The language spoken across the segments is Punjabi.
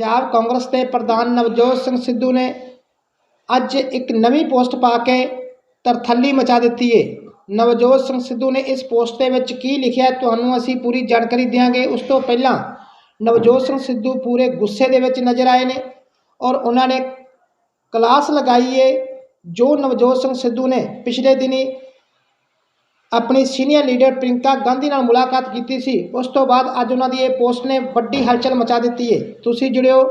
ਪੰਜਾਬ ਕਾਂਗਰਸ ਦੇ ਪ੍ਰਧਾਨ ਨਵਜੋਤ ਸਿੰਘ ਸਿੱਧੂ ਨੇ ਅੱਜ ਇੱਕ ਨਵੀਂ ਪੋਸਟ ਪਾ ਕੇ ਤਰਥੱਲੀ ਮਚਾ ਦਿੱਤੀ ਏ। ਨਵਜੋਤ ਸਿੰਘ ਸਿੱਧੂ ਨੇ ਇਸ ਪੋਸਟ ਦੇ ਵਿੱਚ ਕੀ ਲਿਖਿਆ ਤੁਹਾਨੂੰ ਅਸੀਂ ਪੂਰੀ ਜਾਣਕਾਰੀ ਦਿਆਂਗੇ। ਉਸ ਤੋਂ ਪਹਿਲਾਂ ਨਵਜੋਤ ਸਿੰਘ ਸਿੱਧੂ ਪੂਰੇ ਗੁੱਸੇ ਦੇ ਵਿੱਚ ਨਜ਼ਰ ਆਏ ਨੇ ਔਰ ਉਹਨਾਂ ਨੇ ਕਲਾਸ ਲਗਾਈ ਏ, ਜੋ ਨਵਜੋਤ ਸਿੰਘ ਸਿੱਧੂ ਨੇ ਪਿਛਲੇ ਦਿਨੀ ਆਪਣੀ ਸੀਨੀਅਰ ਲੀਡਰ ਪ੍ਰਿੰਕਾ ਗਾਂਧੀ ਨਾਲ ਮੁਲਾਕਾਤ ਕੀਤੀ ਸੀ। ਉਸ ਤੋਂ ਬਾਅਦ ਅੱਜ ਉਹਨਾਂ ਦੀ ਇਹ ਪੋਸਟ ਨੇ ਵੱਡੀ ਹਲਚਲ ਮਚਾ ਦਿੱਤੀ ਹੈ ਤੁਸੀਂ ਜੁੜਿਓ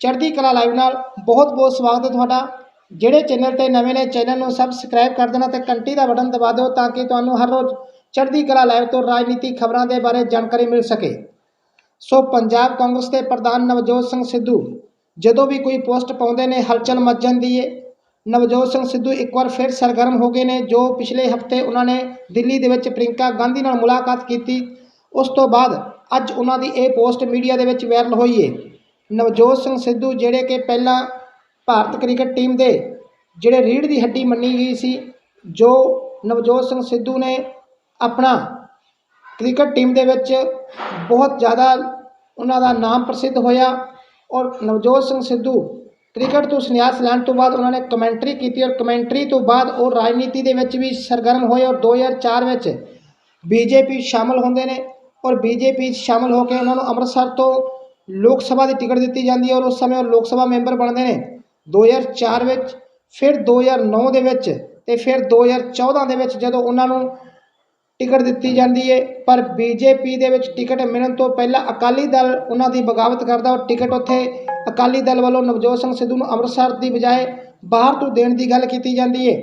ਚੜ੍ਹਦੀ ਕਲਾ ਲਾਈਵ ਨਾਲ। ਬਹੁਤ ਬਹੁਤ ਸਵਾਗਤ ਹੈ ਤੁਹਾਡਾ। ਜਿਹੜੇ ਚੈਨਲ ਤੇ ਨਵੇਂ ਨੇ, ਚੈਨਲ ਨੂੰ ਸਬਸਕ੍ਰਾਈਬ ਕਰ ਦੇਣਾ ਤੇ ਘੰਟੀ ਦਾ ਬਟਨ ਦਬਾ ਦਿਓ ਤਾਂ ਕਿ ਤੁਹਾਨੂੰ ਹਰ ਰੋਜ਼ ਚੜ੍ਹਦੀ ਕਲਾ ਲਾਈਵ ਤੋਂ ਰਾਜਨੀਤੀ ਖਬਰਾਂ ਦੇ ਬਾਰੇ ਜਾਣਕਾਰੀ ਮਿਲ ਸਕੇ। ਸੋ ਪੰਜਾਬ ਕਾਂਗਰਸ ਦੇ ਪ੍ਰਧਾਨ ਨਵਜੋਤ ਸਿੰਘ ਸਿੱਧੂ, ਜਦੋਂ ਵੀ ਕੋਈ ਪੋਸਟ ਪਾਉਂਦੇ ਨੇ, ਹਲਚਲ ਮਚ ਜਾਂਦੀ ਏ। ਨਵਜੋਤ ਸਿੰਘ ਸਿੱਧੂ ਇੱਕ ਵਾਰ ਫਿਰ ਸਰਗਰਮ ਹੋ ਗਏ ਨੇ, ਜੋ ਪਿਛਲੇ ਹਫ਼ਤੇ ਉਹਨਾਂ ਨੇ ਦਿੱਲੀ ਦੇ ਵਿੱਚ ਪ੍ਰਿੰਕਾ ਗਾਂਧੀ ਨਾਲ ਮੁਲਾਕਾਤ ਕੀਤੀ। ਉਸ ਤੋਂ ਬਾਅਦ ਅੱਜ ਉਹਨਾਂ ਦੀ ਇਹ ਪੋਸਟ ਮੀਡੀਆ ਦੇ ਵਿੱਚ ਵਾਇਰਲ ਹੋਈ ਏ। ਨਵਜੋਤ ਸਿੰਘ ਸਿੱਧੂ ਜਿਹੜੇ ਕਿ ਪਹਿਲਾਂ ਭਾਰਤ ਕ੍ਰਿਕਟ ਟੀਮ ਦੇ ਜਿਹੜੇ ਰੀੜ੍ਹ ਦੀ ਹੱਡੀ ਮੰਨੀ ਗਈ ਸੀ, ਜੋ ਨਵਜੋਤ ਸਿੰਘ ਸਿੱਧੂ ਨੇ ਆਪਣਾ ਕ੍ਰਿਕਟ ਟੀਮ ਦੇ ਵਿੱਚ ਬਹੁਤ ਜ਼ਿਆਦਾ ਉਹਨਾਂ ਦਾ ਨਾਮ ਪ੍ਰਸਿੱਧ ਹੋਇਆ ਔਰ ਨਵਜੋਤ ਸਿੰਘ ਸਿੱਧੂ ਕ੍ਰਿਕਟ ਤੋਂ ਸੰਨਿਆਸ ਲੈਣ ਤੋਂ ਬਾਅਦ ਉਹਨਾਂ ਨੇ ਕਮੈਂਟਰੀ ਕੀਤੀ ਔਰ ਕਮੈਂਟਰੀ ਤੋਂ ਬਾਅਦ ਉਹ ਰਾਜਨੀਤੀ ਦੇ ਵਿੱਚ ਵੀ ਸਰਗਰਮ ਹੋਏ ਔਰ 2004 ਵਿੱਚ ਬੀਜੇਪੀ ਸ਼ਾਮਲ ਹੁੰਦੇ ਨੇ ਔਰ ਬੀਜੇਪੀ 'ਚ ਸ਼ਾਮਲ ਹੋ ਕੇ ਉਹਨਾਂ ਨੂੰ ਅੰਮ੍ਰਿਤਸਰ ਤੋਂ ਲੋਕ ਸਭਾ ਦੀ ਟਿਕਟ ਦਿੱਤੀ ਜਾਂਦੀ ਹੈ ਔਰ ਉਸ ਸਮੇਂ ਉਹ ਲੋਕ ਸਭਾ ਮੈਂਬਰ ਬਣਦੇ ਨੇ। 2004 ਵਿੱਚ, ਫਿਰ 2009 ਦੇ ਵਿੱਚ ਤੇ ਫਿਰ 2014 ਦੇ ਵਿੱਚ ਜਦੋਂ ਉਹਨਾਂ ਨੂੰ ਟਿਕਟ ਦਿੱਤੀ ਜਾਂਦੀ ਹੈ, ਪਰ ਬੀਜੇਪੀ ਦੇ ਵਿੱਚ ਟਿਕਟ ਮਿਲਣ ਤੋਂ ਪਹਿਲਾਂ ਅਕਾਲੀ ਦਲ ਉਹਨਾਂ ਦੀ ਬਗਾਵਤ ਕਰਦਾ ਔਰ ਟਿਕਟ ਉੱਥੇ ਅਕਾਲੀ ਦਲ ਵੱਲੋਂ ਨਵਜੋਤ ਸਿੰਘ ਸਿੱਧੂ ਨੂੰ ਅੰਮ੍ਰਿਤਸਰ ਦੀ ਬਜਾਏ ਬਾਹਰ ਤੋਂ ਦੇਣ ਦੀ ਗੱਲ ਕੀਤੀ ਜਾਂਦੀ ਹੈ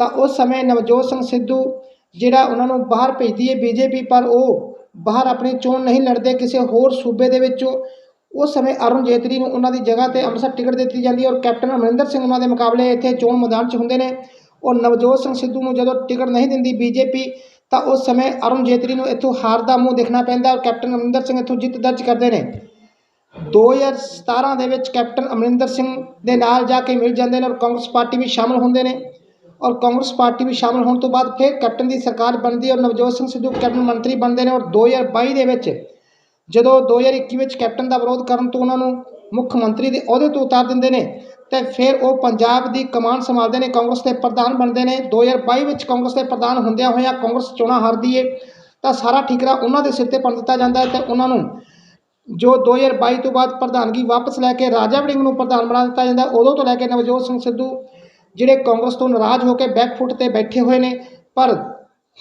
ਤਾਂ ਉਸ ਸਮੇਂ ਨਵਜੋਤ ਸਿੰਘ ਸਿੱਧੂ ਜਿਹੜਾ ਉਹਨਾਂ ਨੂੰ ਬਾਹਰ ਭੇਜਦੀ ਹੈ ਬੀਜੇਪੀ, ਪਰ ਉਹ ਬਾਹਰ ਆਪਣੀ ਚੋਣ ਨਹੀਂ ਲੜਦੇ, ਕਿਸੇ ਹੋਰ ਸੂਬੇ ਦੇ ਵਿੱਚੋਂ। ਉਸ ਸਮੇਂ ਅਰੁਣ ਜੇਤਲੀ ਨੂੰ ਉਹਨਾਂ ਦੀ ਜਗ੍ਹਾ ਤੇ ਅੰਮ੍ਰਿਤਸਰ ਟਿਕਟ ਦਿੱਤੀ ਜਾਂਦੀ ਹੈ ਔਰ ਕੈਪਟਨ ਅਮਰਿੰਦਰ ਸਿੰਘ ਉਹਨਾਂ ਦੇ ਮੁਕਾਬਲੇ ਇੱਥੇ ਚੋਣ ਮੈਦਾਨ 'ਚ ਹੁੰਦੇ ਨੇ। ਔਰ ਨਵਜੋਤ ਸਿੰਘ ਸਿੱਧੂ ਨੂੰ ਜਦੋਂ ਟਿਕਟ ਨਹੀਂ ਦਿੰਦੀ ਬੀਜੇਪੀ, ਤਾਂ ਉਸ ਸਮੇਂ ਅਰੁਣ ਜੇਤਲੀ ਨੂੰ ਇੱਥੋਂ ਹਾਰ ਦਾ ਮੂੰਹ ਦੇਖਣਾ ਪੈਂਦਾ ਔਰ ਕੈਪਟਨ ਅਮਰਿੰਦਰ ਸਿੰਘ ਇੱਥੋਂ ਜਿੱਤ ਦਰਜ ਕਰਦੇ ਨੇ। 2017 ਦੇ ਵਿੱਚ ਕੈਪਟਨ ਅਮਰਿੰਦਰ ਸਿੰਘ ਦੇ ਨਾਲ ਜਾ ਕੇ ਮਿਲ ਜਾਂਦੇ ਨੇ ਔਰ ਕਾਂਗਰਸ ਪਾਰਟੀ ਵੀ ਸ਼ਾਮਲ ਹੁੰਦੇ ਨੇ। ਔਰ ਕਾਂਗਰਸ ਪਾਰਟੀ ਵੀ ਸ਼ਾਮਲ ਹੋਣ ਤੋਂ ਬਾਅਦ ਫਿਰ ਕੈਪਟਨ ਦੀ ਸਰਕਾਰ ਬਣਦੀ ਔਰ ਨਵਜੋਤ ਸਿੰਘ ਸਿੱਧੂ ਕੈਬਨਿਟ ਮੰਤਰੀ ਬਣਦੇ ਨੇ। ਔਰ 2022 ਦੇ ਵਿੱਚ ਜਦੋਂ 2021 ਵਿੱਚ ਕੈਪਟਨ ਦਾ ਵਿਰੋਧ ਕਰਨ ਤੋਂ ਉਹਨਾਂ ਨੂੰ ਮੁੱਖ ਮੰਤਰੀ ਦੇ ਅਹੁਦੇ ਤੋਂ ਉਤਾਰ ਦਿੰਦੇ ਨੇ, ਤੇ ਫਿਰ ਉਹ ਪੰਜਾਬ ਦੀ ਕਮਾਨ ਸੰਭਾਲਦੇ ਨੇ, ਕਾਂਗਰਸ ਦੇ ਪ੍ਰਧਾਨ ਬਣਦੇ ਨੇ। 2022 ਵਿੱਚ ਕਾਂਗਰਸ ਦੇ ਪ੍ਰਧਾਨ ਹੁੰਦਿਆਂ ਹੋਇਆਂ ਕਾਂਗਰਸ ਚੋਣਾਂ ਹਾਰਦੀ ਏ, ਤਾਂ ਸਾਰਾ ਠੀਕਰਾ ਉਹਨਾਂ ਦੇ ਸਿਰ ਤੇ ਪਣ ਦਿੱਤਾ ਜਾਂਦਾ ਹੈ ਤੇ ਉਹਨਾਂ ਨੂੰ ਜੋ 2022 ਤੋਂ ਬਾਅਦ ਪ੍ਰਧਾਨਗੀ ਵਾਪਸ ਲੈ ਕੇ ਰਾਜਾ ਵੜਿੰਗ ਨੂੰ ਪ੍ਰਧਾਨ ਬਣਾ ਦਿੱਤਾ ਜਾਂਦਾ, ਉਦੋਂ ਤੋਂ ਲੈ ਕੇ ਨਵਜੋਤ ਸਿੰਘ ਸਿੱਧੂ ਜਿਹੜੇ ਕਾਂਗਰਸ ਤੋਂ ਨਾਰਾਜ਼ ਹੋ ਕੇ ਬੈਕਫੁੱਟ ਤੇ ਬੈਠੇ ਹੋਏ ਨੇ, ਪਰ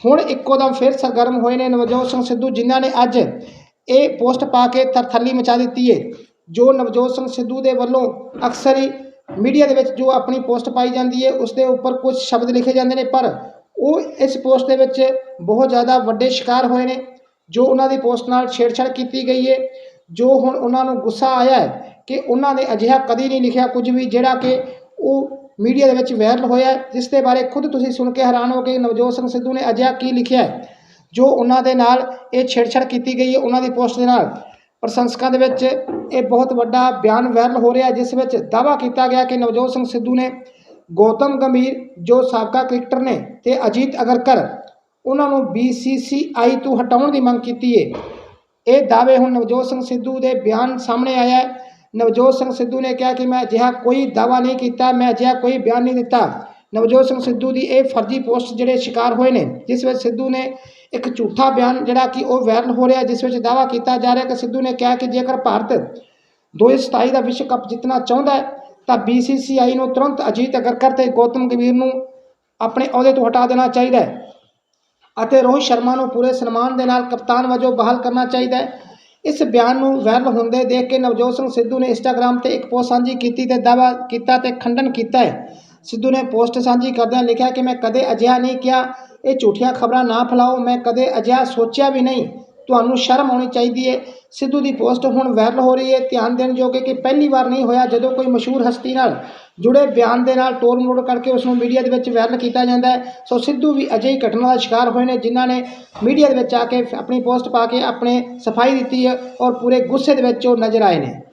ਹੁਣ ਇੱਕੋ ਦਮ ਫਿਰ ਸਰਗਰਮ ਹੋਏ ਨੇ ਨਵਜੋਤ ਸਿੰਘ ਸਿੱਧੂ, ਜਿਨ੍ਹਾਂ ਨੇ ਅੱਜ ਇਹ ਪੋਸਟ ਪਾ ਕੇ ਤਰਥੱਲੀ ਮਚਾ ਦਿੱਤੀ ਏ, ਜੋ ਨਵਜੋਤ ਸਿੰਘ ਸਿੱਧੂ ਦੇ ਵੱਲੋਂ ਅਕਸਰ ਹੀ ਮੀਡੀਆ ਦੇ ਵਿੱਚ ਜੋ ਆਪਣੀ ਪੋਸਟ ਪਾਈ ਜਾਂਦੀ ਹੈ ਉਸ ਦੇ ਉੱਪਰ ਕੁਝ ਸ਼ਬਦ ਲਿਖੇ ਜਾਂਦੇ ਨੇ, ਪਰ ਉਹ ਇਸ ਪੋਸਟ ਦੇ ਵਿੱਚ ਬਹੁਤ ਜ਼ਿਆਦਾ ਵੱਡੇ ਸ਼ਿਕਾਰ ਹੋਏ ਨੇ, ਜੋ ਉਹਨਾਂ ਦੀ ਪੋਸਟ ਨਾਲ ਛੇੜਛਾੜ ਕੀਤੀ ਗਈ ਹੈ ਜੋ ਹੁਣ ਉਹਨਾਂ ਨੂੰ ਗੁੱਸਾ ਆਇਆ ਹੈ ਕਿ ਉਹਨਾਂ ਨੇ ਅਜਿਹਾ ਕਦੀ ਨਹੀਂ ਲਿਖਿਆ ਕੁਝ ਵੀ ਜਿਹੜਾ ਕਿ ਉਹ ਮੀਡੀਆ ਦੇ ਵਿੱਚ ਵਾਇਰਲ ਹੋਇਆ ਜਿਸ ਦੇ ਬਾਰੇ ਖੁਦ ਤੁਸੀਂ ਸੁਣ ਕੇ ਹੈਰਾਨ ਹੋ ਕਿ ਨਵਜੋਤ ਸਿੰਘ ਸਿੱਧੂ ਨੇ ਅਜਿਹਾ ਕੀ ਲਿਖਿਆ ਜੋ ਉਹਨਾਂ ਦੇ ਨਾਲ ਇਹ ਛੇੜਛਾੜ ਕੀਤੀ ਗਈ ਹੈ, ਉਹਨਾਂ ਦੀ ਪੋਸਟ ਦੇ ਨਾਲ। ਪ੍ਰਸ਼ੰਸਕਾਂ ਦੇ ਵਿੱਚ ਇਹ ਬਹੁਤ ਵੱਡਾ ਬਿਆਨ ਵਾਇਰਲ ਹੋ ਰਿਹਾ ਜਿਸ ਵਿੱਚ ਦਾਅਵਾ ਕੀਤਾ ਗਿਆ ਕਿ ਨਵਜੋਤ ਸਿੰਘ ਸਿੱਧੂ ਨੇ ਗੌਤਮ ਗੰਭੀਰ, ਜੋ ਸਾਬਕਾ ਕ੍ਰਿਕਟਰ ਨੇ, ਤੇ ਅਜੀਤ ਅਗਰਕਰ, ਉਹਨਾਂ ਨੂੰ BCCI ਤੋਂ ਹਟਾਉਣ ਦੀ ਮੰਗ ਕੀਤੀ ਹੈ। ਇਹ ਦਾਅਵੇ ਹੁਣ ਨਵਜੋਤ ਸਿੰਘ ਸਿੱਧੂ ਦੇ ਬਿਆਨ ਸਾਹਮਣੇ ਆਇਆ ਨਵਜੋਤ ਸਿੰਘ ਸਿੱਧੂ ਨੇ ਕਿਹਾ ਕਿ ਮੈਂ ਅਜਿਹਾ ਕੋਈ ਦਾਅਵਾ ਨਹੀਂ ਕੀਤਾ, ਮੈਂ ਅਜਿਹਾ ਕੋਈ ਬਿਆਨ ਨਹੀਂ ਦਿੱਤਾ। ਨਵਜੋਤ ਸਿੰਘ ਸਿੱਧੂ ਦੀ ਇਹ ਫਰਜ਼ੀ ਪੋਸਟ ਜਿਹੜੇ ਸ਼ਿਕਾਰ ਹੋਏ ਨੇ, ਜਿਸ ਵਿੱਚ ਸਿੱਧੂ ਨੇ ਇੱਕ ਝੂਠਾ ਬਿਆਨ ਜਿਹੜਾ ਕਿ ਉਹ ਵਾਇਰਲ ਹੋ ਰਿਹਾ, ਜਿਸ ਵਿੱਚ ਦਾਅਵਾ ਕੀਤਾ ਜਾ ਰਿਹਾ ਕਿ ਸਿੱਧੂ ਨੇ ਕਿਹਾ ਕਿ ਜੇਕਰ ਭਾਰਤ 2027 ਦਾ ਵਿਸ਼ਵ ਕੱਪ ਜਿੱਤਣਾ ਚਾਹੁੰਦਾ ਹੈ, ਤਾਂ BCCI ਨੂੰ ਤੁਰੰਤ ਅਜੀਤ ਅਗਰਕਰ ਤੇ ਗੌਤਮ ਗੰਭੀਰ ਨੂੰ ਆਪਣੇ ਅਹੁਦੇ ਤੋਂ ਹਟਾ ਦੇਣਾ ਚਾਹੀਦਾ ਹੈ। ਅਤੇ ਰੋਹਿਤ ਸ਼ਰਮਾ ਨੂੰ ਪੂਰੇ ਸਨਮਾਨ ਦੇ ਨਾਲ ਕਪਤਾਨ ਵਜੋਂ ਬਹਾਲ ਕਰਨਾ ਚਾਹੀਦਾ ਹੈ। ਇਸ ਬਿਆਨ ਨੂੰ ਵਾਇਰਲ ਹੁੰਦੇ ਦੇਖ ਕੇ ਨਵਜੋਤ ਸਿੰਘ ਸਿੱਧੂ ਨੇ ਇੰਸਟਾਗ੍ਰam ਤੇ ਇੱਕ ਪੋਸਟ ਸਾਂਝੀ ਕੀਤੀ ਤੇ ਦਾਅਵਾ ਕੀਤਾ ਤੇ ਖੰਡਨ ਕੀਤਾ ਹੈ। ਸਿੱਧੂ ਨੇ ਪੋਸਟ ਸਾਂਝੀ ਕਰਦਿਆਂ ਲਿਖਿਆ ਕਿ ਮੈਂ ਕਦੇ ਅਜਿਹਾ ਨਹੀਂ ਕਿਹਾ, ਇਹ ਝੂਠੀਆਂ ਖਬਰਾਂ ਨਾ ਫੈਲਾਓ, ਮੈਂ ਕਦੇ ਅਜਿਹਾ ਸੋਚਿਆ ਵੀ ਨਹੀਂ। ਤੁਹਾਨੂੰ ਸ਼ਰਮ ਆਉਣੀ ਚਾਹੀਦੀ ਹੈ ਸਿੱਧੂ ਦੀ ਪੋਸਟ ਹੁਣ ਵਾਇਰਲ ਹੋ ਰਹੀ ਹੈ ਧਿਆਨ ਦੇਣ ਯੋਗ ਹੈ ਕਿ ਪਹਿਲੀ ਵਾਰ ਨਹੀਂ ਹੋਇਆ ਜਦੋਂ ਕੋਈ ਮਸ਼ਹੂਰ ਹਸਤੀ ਨਾਲ ਜੁੜੇ ਬਿਆਨ ਦੇ ਨਾਲ ਤੋੜ ਮੋੜ ਕਰਕੇ ਉਸ ਨੂੰ ਮੀਡੀਆ ਦੇ ਵਿੱਚ ਵਾਇਰਲ ਕੀਤਾ ਜਾਂਦਾ ਹੈ ਸੋ ਸਿੱਧੂ ਵੀ ਅਜਿਹੀ ਘਟਨਾ ਦਾ ਸ਼ਿਕਾਰ ਹੋਏ ਨੇ, ਜਿਨ੍ਹਾਂ ਨੇ ਮੀਡੀਆ ਦੇ ਵਿੱਚ ਆ ਕੇ ਆਪਣੀ ਪੋਸਟ ਪਾ ਕੇ ਆਪਣੇ ਸਫ਼ਾਈ ਦਿੱਤੀ ਹੈ ਔਰ ਪੂਰੇ ਗੁੱਸੇ ਦੇ ਵਿੱਚ ਉਹ ਨਜ਼ਰ ਆਏ ਨੇ।